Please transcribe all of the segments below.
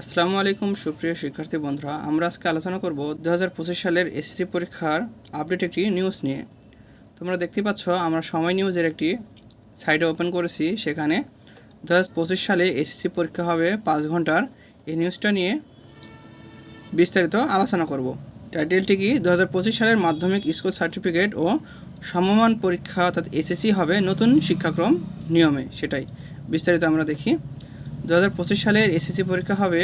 আসসালামু আলাইকুম, সুপ্রিয় শিক্ষার্থী বন্ধুরা। আমরা আজকে আলোচনা করব দু হাজার পঁচিশ সালের এসএসসি পরীক্ষার আপডেট একটি নিউজ নিয়ে। তোমরা দেখতে পাচ্ছ, আমরা সময় নিউজের একটি সাইটে ওপেন করেছি। সেখানে দু হাজার পঁচিশ সালে এসএসসি পরীক্ষা হবে পাঁচ ঘণ্টার। এই নিউজটা নিয়ে বিস্তারিত আলোচনা করব। টাইটেলটি কি? দু হাজার পঁচিশ সালের মাধ্যমিক স্কুল সার্টিফিকেট ও সমমান পরীক্ষা অর্থাৎ এসএসসি হবে নতুন শিক্ষাক্রম নিয়মে। সেটাই বিস্তারিত আমরা দেখি। দু হাজার পঁচিশ সালের এসএসসি পরীক্ষা হবে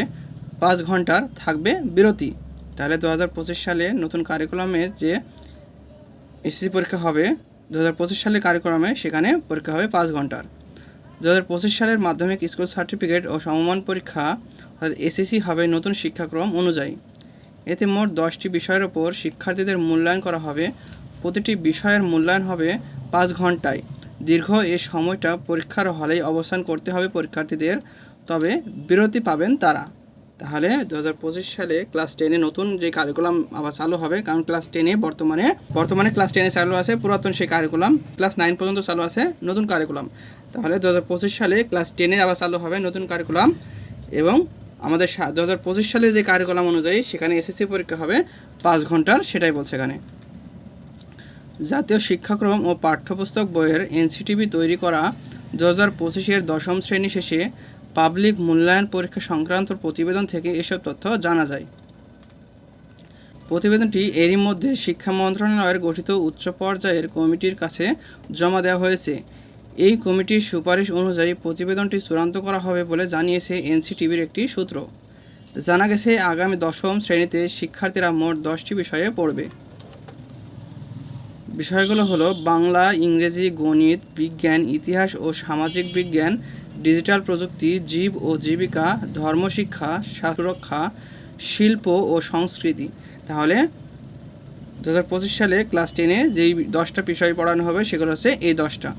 পাঁচ ঘণ্টার, থাকবে বিরতি। তাহলে দু হাজার পঁচিশ সালে নতুন কারিকুলামে যে এসএসসি পরীক্ষা হবে দু হাজার পঁচিশ সালের কারিকুলামে সেখানে পরীক্ষা হবে পাঁচ ঘণ্টার। দু হাজার পঁচিশ সালের মাধ্যমিক স্কুল সার্টিফিকেট ও সমমান পরীক্ষা, অর্থাৎ এসএসসি হবে নতুন শিক্ষাক্রম অনুযায়ী। এতে মোট দশটি বিষয়ের ওপর শিক্ষার্থীদের মূল্যায়ন করা হবে। প্রতিটি বিষয়ের মূল্যায়ন হবে পাঁচ ঘন্টায়। দীর্ঘ এ সময়টা পরীক্ষার হলেই অবস্থান করতে হবে পরীক্ষার্থীদের। তবে বিরতি পাবেন তারা। তাহলে দু হাজার পঁচিশ সালে ক্লাস টেনে নতুন যে কারিকুলাম আবার চালু হবে, কারণ ক্লাস টেনে বর্তমানে বর্তমানে ক্লাস টেনে চালু আছে, পুরাতন সেই কারিকুলাম ক্লাস নাইন পর্যন্ত চালু আছে নতুন কারিকুলাম তাহলে দু হাজার পঁচিশ সালে ক্লাস টেনে আবার চালু হবে নতুন কারিকুলাম এবং আমাদের দু হাজার পঁচিশ সালে যে কারিকুলাম অনুযায়ী সেখানে এসএসসি পরীক্ষা হবে, পাঁচ ঘণ্টার সেটাই বলছে এখানে। জাতীয় শিক্ষাক্রম ও পাঠ্যপুস্তক বইয়ের এনসিটিভি তৈরি করা দু হাজার পঁচিশের দশম শ্রেণি শেষে পাবলিক মূল্যায়ন পরীক্ষা সংক্রান্ত প্রতিবেদন থেকে এসব তথ্য জানা যায়। প্রতিবেদনটি এরই মধ্যে শিক্ষা মন্ত্রণালয়ের গঠিত উচ্চ পর্যায়ের কমিটির কাছে জমা দেওয়া হয়েছে। এই কমিটির সুপারিশ অনুযায়ী প্রতিবেদনটি চূড়ান্ত করা হবে বলে জানিয়েছে এনসিটিভির একটি সূত্র। জানা গেছে, আগামী দশম শ্রেণীতে শিক্ষার্থীরা মোট দশটি বিষয়ে পড়বে। বিষয়গুলো হলো বাংলা, ইংরেজি, গণিত, বিজ্ঞান, ইতিহাস ও সামাজিক বিজ্ঞান, ডিজিটাল প্রযুক্তি, জীব ও জীবিকা, ধর্মশিক্ষা সুরক্ষা শিল্প ও সংস্কৃতি। তাহলে দু হাজার পঁচিশ সালে ক্লাস টেনে যেই দশটা বিষয় পড়ানো হবে সেগুলো হচ্ছে এই দশটা।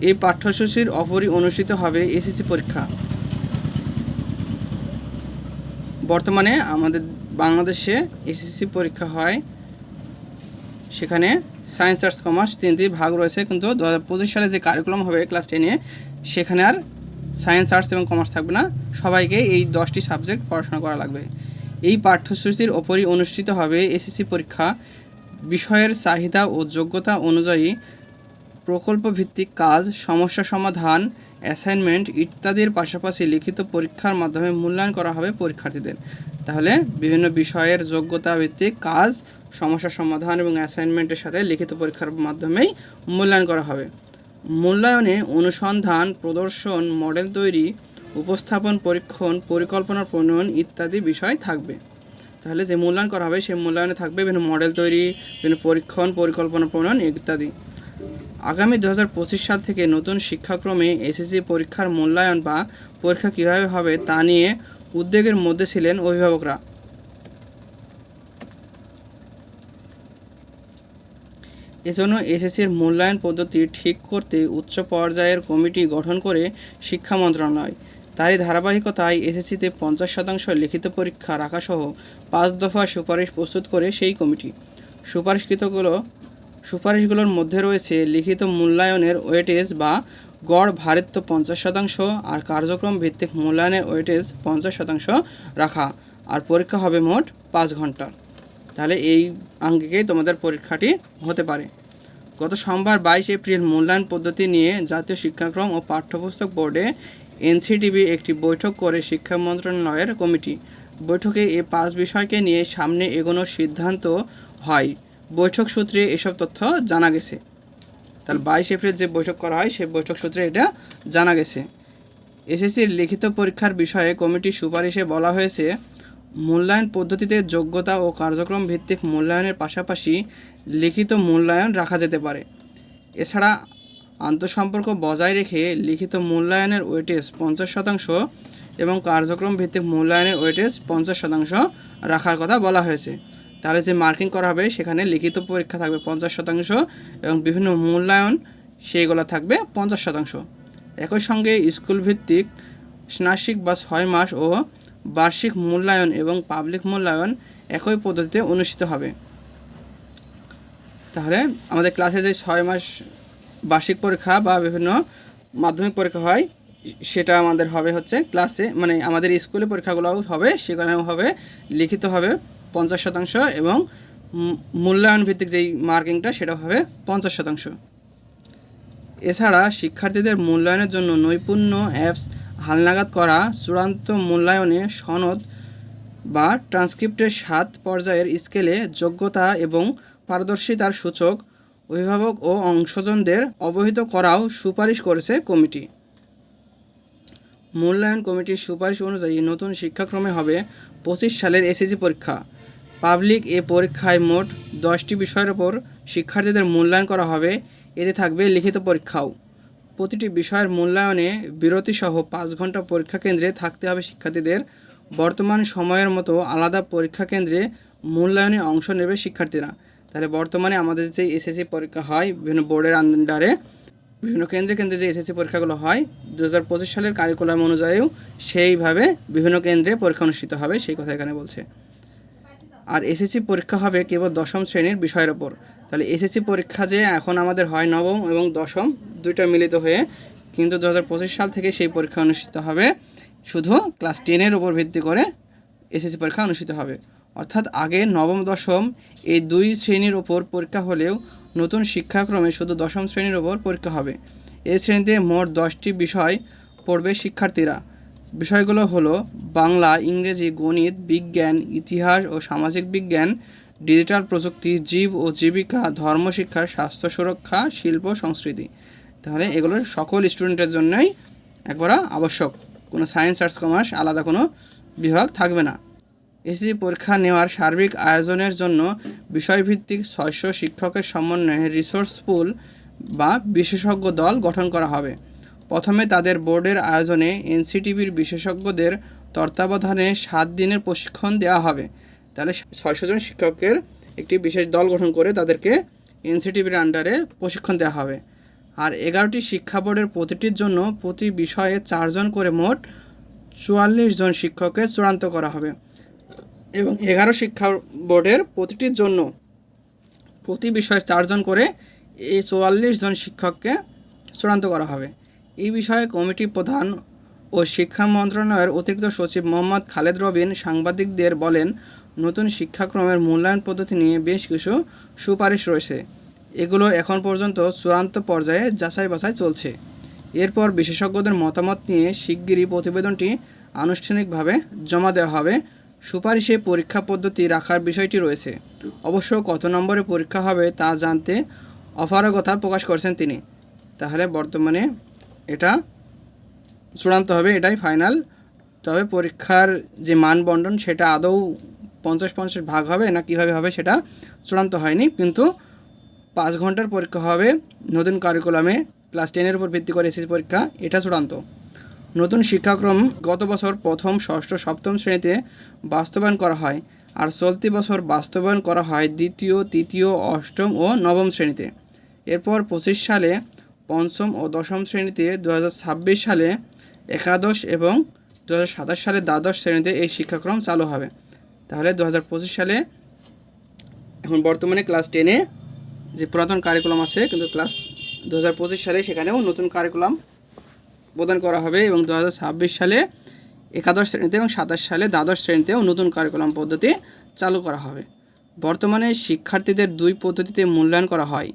এই পাঠ্যসূচির অপরই অনুষ্ঠিত হবে এসএসসি পরীক্ষা। বর্তমানে আমাদের বাংলাদেশে এসএসসি পরীক্ষা হয় সেখানে সায়েন্স আর্টস কমার্স তিনটি ভাগ রয়েছে। কিন্তু দু হাজার পঁচিশ সালে যে কারিকুলাম হবে ক্লাস টেনে সেখানে আর সায়েন্স আর্টস এবং কমার্স থাকবে না। সবাইকে এই দশটি সাবজেক্ট পড়াশোনা করা লাগবে। এই পাঠ্যসূচির ওপরই অনুষ্ঠিত হবে এসএসসি পরীক্ষা। বিষয়ের চাহিদা ও যোগ্যতা অনুযায়ী প্রকল্প ভিত্তিক কাজ, সমস্যা সমাধান অ্যাসাইনমেন্ট ইত্যাদির পাশাপাশি লিখিত পরীক্ষার মাধ্যমে মূল্যায়ন করা হবে পরীক্ষার্থীদের। তাহলে বিভিন্ন বিষয়ের যোগ্যতা ভিত্তিক কাজ, সমস্যা সমাধান এবং অ্যাসাইনমেন্টের সাথে লিখিত পরীক্ষার মাধ্যমেই মূল্যায়ন করা হবে। মূল্যায়নে অনুসন্ধান, প্রদর্শন মডেল তৈরি, উপস্থাপন, পরীক্ষণ, পরিকল্পনা প্রণয়ন ইত্যাদি বিষয় থাকবে। তাহলে যে মূল্যায়ন করা হবে সেই মূল্যায়নে থাকবে বিভিন্ন মডেল তৈরি, বিভিন্ন পরীক্ষণ, পরিকল্পনা প্রণয়ন ইত্যাদি। আগামী দু হাজার পঁচিশ সাল থেকে নতুন শিক্ষাক্রমে এসএসসি পরীক্ষার মূল্যায়ন বা পরীক্ষা কীভাবে হবে তা নিয়ে উদ্বেগের মধ্যে ছিলেন অভিভাবকরা। এজন্য এসএসসির মূল্যায়ন পদ্ধতি ঠিক করতে উচ্চ পর্যায়ের কমিটি গঠন করে শিক্ষা মন্ত্রণালয়। তারই ধারাবাহিকতায় এসএসসিতে পঞ্চাশ শতাংশ লিখিত পরীক্ষা রাখাসহ পাঁচ দফা সুপারিশ প্রস্তুত করে সেই কমিটি। সুপারিশকৃতগুলো সুপারিশগুলোর মধ্যে রয়েছে লিখিত মূল্যায়নের ওয়েটেজ বা গড় ভারিত্ব পঞ্চাশ শতাংশ আর কার্যক্রম ভিত্তিক মূল্যায়নের ওয়েটেজ পঞ্চাশ শতাংশ রাখা। আর পরীক্ষা হবে মোট পাঁচ ঘণ্টা। তাহলে এই আঙ্গিকেই তোমাদের পরীক্ষাটি হতে পারে। গত সোমবার বাইশ এপ্রিল মূল্যায়ন পদ্ধতি নিয়ে জাতীয় শিক্ষাক্রম ও পাঠ্যপুস্তক বোর্ডে এনসিটিভি একটি বৈঠক করে শিক্ষা মন্ত্রণালয়ের কমিটি। বৈঠকে এই পাঁচ বিষয়কে নিয়ে সামনে এগোনোর সিদ্ধান্ত হয়। বৈঠক সূত্রে এসব তথ্য জানা গেছে। তাহলে বাইশ এপ্রিল যে বৈঠক করা হয়, সেই বৈঠক সূত্রে এটা জানা গেছে। এসএসসির লিখিত পরীক্ষার বিষয়ে কমিটির সুপারিশে বলা হয়েছে, মূল্যায়ন পদ্ধতিতে যোগ্যতা ও কার্যক্রম ভিত্তিক মূল্যায়নের পাশাপাশি লিখিত মূল্যায়ন রাখা যেতে পারে। এছাড়া আন্তঃসম্পর্ক বজায় রেখে লিখিত মূল্যায়নের ওয়েটেজ পঞ্চাশ শতাংশ এবং কার্যক্রম ভিত্তিক মূল্যায়নের ওয়েটেজ পঞ্চাশ শতাংশ রাখার কথা বলা হয়েছে। তাহলে যে মার্কিং করা হবে, সেখানে লিখিত পরীক্ষা থাকবে পঞ্চাশ শতাংশ এবং বিভিন্ন মূল্যায়ন সেইগুলো থাকবে পঞ্চাশ শতাংশ। একই সঙ্গে স্কুল ভিত্তিক স্নাসিক বা ছয় মাস ও বার্ষিক মূল্যায়ন এবং পাবলিক মূল্যায়ন একই পদ্ধতিতে অনুষ্ঠিত হবে। তাহলে আমাদের ক্লাসে যে ছয় মাস বার্ষিক পরীক্ষা বা বিভিন্ন মাধ্যমিক পরীক্ষা হয়, সেটা আমাদের হবে হচ্ছে ক্লাসে মানে আমাদের স্কুলে পরীক্ষাগুলো হবে, সেখানেও হবে, লিখিত হবে। পঞ্চাশ শতাংশ এবং মূল্যায়ন ভিত্তিক যেই মার্কিংটা সেটা হবে পঞ্চাশ শতাংশ। এছাড়া শিক্ষার্থীদের মূল্যায়নের জন্য নৈপুণ্য অ্যাপস হালনাগাদ করা, চূড়ান্ত মূল্যায়নে সনদ বা ট্রান্সক্রিপ্টের সাত পর্যায়ের স্কেলে যোগ্যতা এবং পারদর্শিতার সূচক অভিভাবক ও অংশজনদের অবহিত করাও সুপারিশ করেছে কমিটি। মূল্যায়ন কমিটির সুপারিশ অনুযায়ী নতুন শিক্ষাক্রমে হবে পঁচিশ সালের এসএসসি পরীক্ষা। পাবলিক এ পরীক্ষায় মোট দশটি বিষয়ের ওপর শিক্ষার্থীদের মূল্যায়ন করা হবে। এতে থাকবে লিখিত পরীক্ষাও। প্রতিটি বিষয়ের মূল্যায়নে বিরতিসহ পাঁচ ঘণ্টা পরীক্ষা কেন্দ্রে থাকতে হবে শিক্ষার্থীদের। বর্তমান সময়ের মতো আলাদা পরীক্ষা কেন্দ্রে মূল্যায়নে অংশ নেবে শিক্ষার্থীরা। তাহলে বর্তমানে আমাদের যে এসএসসি পরীক্ষা হয়, বিভিন্ন বোর্ডের আন্ডারে বিভিন্ন কেন্দ্রে কেন্দ্রে যে এসএসসি পরীক্ষাগুলো হয় দু হাজার পঁচিশ সালের কারিকুলাম অনুযায়ীও সেইভাবে বিভিন্ন কেন্দ্রে পরীক্ষা অনুষ্ঠিত হবে, সেই কথা এখানে বলছে। আর এসএসসি পরীক্ষা হবে কেবল দশম শ্রেণির বিষয়ের ওপর। তাহলে এসএসসি পরীক্ষা যে এখন আমাদের হয় নবম এবং দশম, দুইটা মিলিত হয়ে কিন্তু দু হাজার পঁচিশ সাল থেকে সেই পরীক্ষা অনুষ্ঠিত হবে। শুধু ক্লাস টেনের উপর ভিত্তি করে এসএসসি পরীক্ষা অনুষ্ঠিত হবে। অর্থাৎ আগে নবম, দশম এই দুই শ্রেণির ওপর পরীক্ষা হলেও নতুন শিক্ষাক্রমে শুধু দশম শ্রেণির ওপর পরীক্ষা হবে। এই শ্রেণীতে মোট দশটি বিষয় পড়বে শিক্ষার্থীরা। বিষয়গুলো হলো বাংলা, ইংরেজি, গণিত, বিজ্ঞান, ইতিহাস ও সামাজিক বিজ্ঞান, ডিজিটাল প্রযুক্তি, জীব ও জীবিকা ধর্মশিক্ষা স্বাস্থ্য সুরক্ষা, শিল্প, সংস্কৃতি। তাহলে এগুলো সকল স্টুডেন্টের জন্যই একবার আবশ্যক। কোনো সায়েন্স, আর্টস, কমার্স আলাদা কোনো বিভাগ থাকবে না। এসএসসি পরীক্ষা নেওয়ার সার্বিক আয়োজনের জন্য বিষয়ভিত্তিক ছয়শো শিক্ষকের সমন্বয়ে রিসোর্স পুল বা বিশেষজ্ঞ দল গঠন করা হবে। প্রথমে তাদের বোর্ডের আয়োজনে এনসিটিভির বিশেষজ্ঞদের তত্ত্বাবধানে সাত দিনের প্রশিক্ষণ দেওয়া হবে। তাহলে ছয়শো জন শিক্ষকের একটি বিশেষ দল গঠন করে তাদেরকে এনসিটিভির আন্ডারে প্রশিক্ষণ দেওয়া হবে। আর এগারোটি শিক্ষা বোর্ডের প্রতিটির জন্য প্রতি বিষয়ে চারজন করে মোট চুয়াল্লিশ জন শিক্ষককে চূড়ান্ত করা হবে। এবং এগারো শিক্ষা বোর্ডের প্রতিটির জন্য প্রতি বিষয়ে চারজন করে এই চুয়াল্লিশ জন শিক্ষককে চূড়ান্ত করা হবে। এই বিষয়ে কমিটি প্রধান ও শিক্ষা মন্ত্রণালয়ের অতিরিক্ত সচিব মোহাম্মদ খালেদ রবিন সাংবাদিকদের বলেন, নতুন শিক্ষাক্রমের মূল্যায়ন পদ্ধতি নিয়ে বেশ কিছু সুপারিশ রয়েছে। এগুলো এখন পর্যন্ত চূড়ান্ত পর্যায়ে যাচাই বাছাই চলছে। এরপর বিশেষজ্ঞদের মতামত নিয়ে শিগগিরই প্রতিবেদনটি আনুষ্ঠানিকভাবে জমা দেওয়া হবে। সুপারিশে পরীক্ষা পদ্ধতি রাখার বিষয়টি রয়েছে। অবশ্য কত নম্বরে পরীক্ষা হবে তা জানতে অপারগতা প্রকাশ করেছেন তিনি। তাহলে বর্তমানে এটা চূড়ান্ত হবে, এটাই ফাইনাল তবে পরীক্ষার যে মান বন্টন, সেটা আদৌ পঞ্চাশ পঞ্চাশ ভাগ হবে না কীভাবে হবে সেটা চূড়ান্ত হয়নি। কিন্তু পাঁচ ঘণ্টার পরীক্ষা হবে, নতুন কারিকুলামে ক্লাস টেনের উপর ভিত্তি করে এসএসসি পরীক্ষা, এটা চূড়ান্ত। নতুন শিক্ষাক্রম গত বছর প্রথম, ষষ্ঠ, সপ্তম শ্রেণীতে বাস্তবায়ন করা হয় আর চলতি বছর বাস্তবায়ন করা হয় দ্বিতীয়, তৃতীয়, অষ্টম ও নবম শ্রেণীতে। এরপর পঁচিশ সালে পঞ্চম ও দশম শ্রেণীতে দু হাজার ছাব্বিশ সালে একাদশ এবং দু হাজার সাতাশ সালে দ্বাদশ শ্রেণীতে এই শিক্ষাক্রম চালু হবে। তাহলে দু হাজার পঁচিশ সালে এখন বর্তমানে ক্লাস টেনে যে পুরাতন কারিকুলাম আছে, কিন্তু ক্লাস দু হাজার পঁচিশ সালে সেখানেও নতুন কারিকুলাম প্রদান করা হবে এবং দু হাজার ছাব্বিশ সালে একাদশ শ্রেণীতে এবং সাতাশ সালে দ্বাদশ শ্রেণীতেও নতুন কারিকুলাম পদ্ধতি চালু করা হবে। বর্তমানে শিক্ষার্থীদের দুই পদ্ধতিতে মূল্যায়ন করা হয়।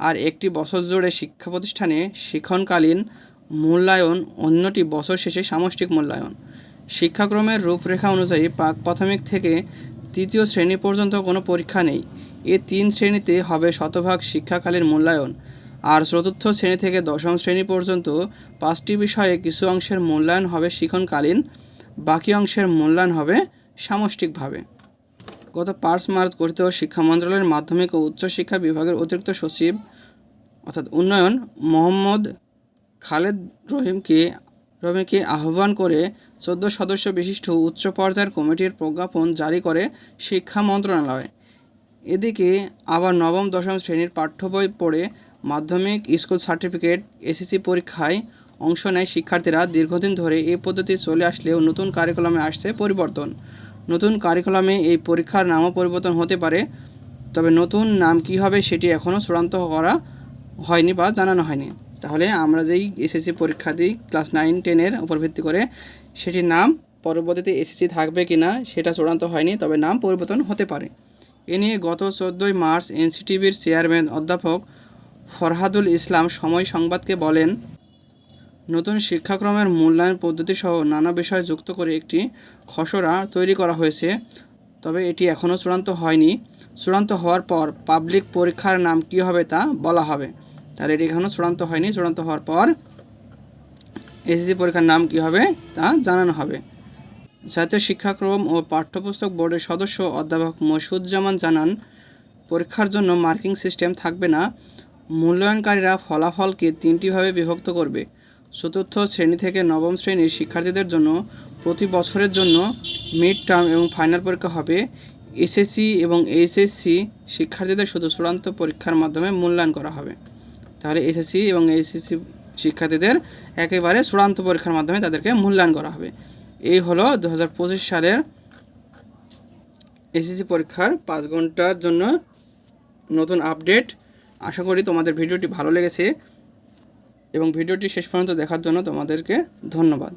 আর একটি বছর জুড়ে শিক্ষা প্রতিষ্ঠানে শিক্ষণকালীন মূল্যায়ন, অন্যটি বছর শেষে সামষ্টিক মূল্যায়ন। শিক্ষাক্রমের রূপরেখা অনুযায়ী প্রাক প্রাথমিক থেকে তৃতীয় শ্রেণি পর্যন্ত কোনো পরীক্ষা নেই। এ তিন শ্রেণীতে হবে শতভাগ শিক্ষাকালীন মূল্যায়ন। আর চতুর্থ শ্রেণি থেকে দশম শ্রেণি পর্যন্ত পাঁচটি বিষয়ে কিছু অংশের মূল্যায়ন হবে শিক্ষণকালীন, বাকি অংশের মূল্যায়ন হবে সামষ্টিকভাবে। গত পাঁচ মার্চ গঠিত শিক্ষা মন্ত্রণালয়ের মাধ্যমিক ও উচ্চশিক্ষা বিভাগের অতিরিক্ত সচিব অর্থাৎ উন্নয়ন মোহাম্মদ খালেদ রহিমকে রহিমকে আহ্বান করে চোদ্দ সদস্য বিশিষ্ট উচ্চ পর্যায়ের কমিটির প্রজ্ঞাপন জারি করে শিক্ষা মন্ত্রণালয়। এদিকে আবার নবম, দশম শ্রেণির পাঠ্য বই পড়ে মাধ্যমিক স্কুল সার্টিফিকেট এসএসসি পরীক্ষায় অংশ নেয় শিক্ষার্থীরা। দীর্ঘদিন ধরে এই পদ্ধতি চলে আসলেও নতুন কারিকুলামে আসছে পরিবর্তন। নতুন কারিকুলামে এই পরীক্ষার নামও পরিবর্তন হতে পারে, তবে নতুন নাম কী হবে সেটি এখনও চূড়ান্ত করা হয়নি বা জানানো হয়নি। তাহলে আমরা যেই এসএসসি পরীক্ষা দিই ক্লাস নাইন টেনের উপর ভিত্তি করে, সেটির নাম পরবর্তীতে এসএসসি থাকবে কি না সেটা চূড়ান্ত হয়নি, তবে নাম পরিবর্তন হতে পারে। এ নিয়ে গত চোদ্দোই মার্চ এনসিটিভির চেয়ারম্যান অধ্যাপক ফরহাদুল ইসলাম সময় সংবাদকে বলেন নতুন শিক্ষাক্রমের মূল্যায়ন পদ্ধতি সহ নানা বিষয় যুক্ত করে একটি খসড়া তৈরি করা হয়েছে, তবে এটি এখনও চূড়ান্ত হয়নি। চূড়ান্ত হওয়ার পর পাবলিক পরীক্ষার নাম কী হবে তা বলা হবে। তাহলে এটি এখনও চূড়ান্ত হয়নি। চূড়ান্ত হওয়ার পর এসএসসি পরীক্ষার নাম কী হবে তা জানানো হবে। জাতীয় শিক্ষাক্রম ও পাঠ্যপুস্তক বোর্ডের সদস্য অধ্যাপক মসুজ্জামান জানান, পরীক্ষার জন্য মার্কিং সিস্টেম থাকবে না। মূল্যায়নকারীরা ফলাফলকে তিনটিভাবে বিভক্ত করবে। চতুর্থ শ্রেণি থেকে নবম শ্রেণির শিক্ষার্থীদের জন্য প্রতি বছরের জন্য মিড টার্ম এবং ফাইনাল পরীক্ষা হবে। এসএসসি এবং এইচএসসি শিক্ষার্থীদের শুধু চূড়ান্ত পরীক্ষার মাধ্যমে মূল্যায়ন করা হবে। তাহলে এসএসসি এবং এইচএসসি শিক্ষার্থীদের একেবারে চূড়ান্ত পরীক্ষার মাধ্যমে তাদেরকে মূল্যায়ন করা হবে। এই হলো দু হাজার পঁচিশ সালের এসএসসি পরীক্ষার পাঁচ ঘণ্টার জন্য নতুন আপডেট আশা করি তোমাদের ভিডিওটি ভালো লেগেছে। এবং ভিডিওটি শেষ পর্যন্ত দেখার জন্য তোমাদেরকে ধন্যবাদ।